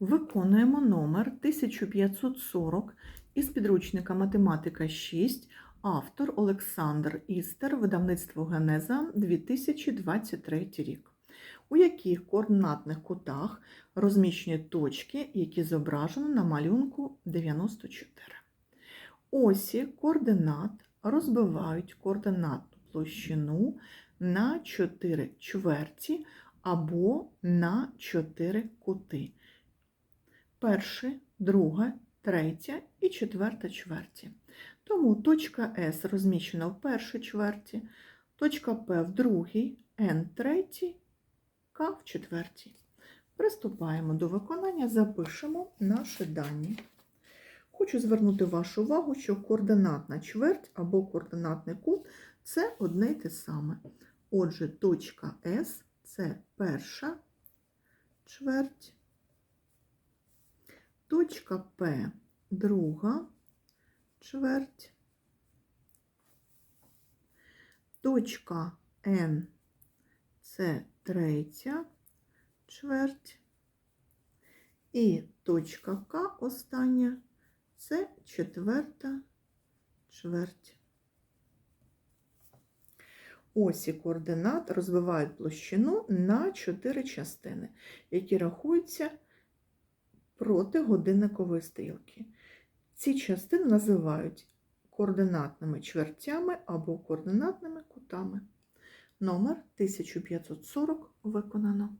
Виконуємо номер 1540 із підручника Математика 6, автор Олександр Істер, видавництво Генеза 2023 рік. У яких координатних кутах розміщені точки, які зображено на малюнку 94. Осі координат розбивають координатну площину на 4 чверті або на 4 кути. Перше, друге, третя і четверта чверті. Тому точка С розміщена в першій чверті, точка П в другій, Н третій, К в четвертій. Приступаємо до виконання, запишемо наші дані. Хочу звернути вашу увагу, що координатна чверть або координатний кут це одне й те саме. Отже, точка С це перша чверть, точка П друга чверть, точка Н це третя чверть, і точка К остання це четверта чверть. Осі координат розбивають площину на 4 частини, які рахуються проти годинникової стрілки. Ці частини називають координатними чвертями або координатними кутами. Номер 1540 виконано.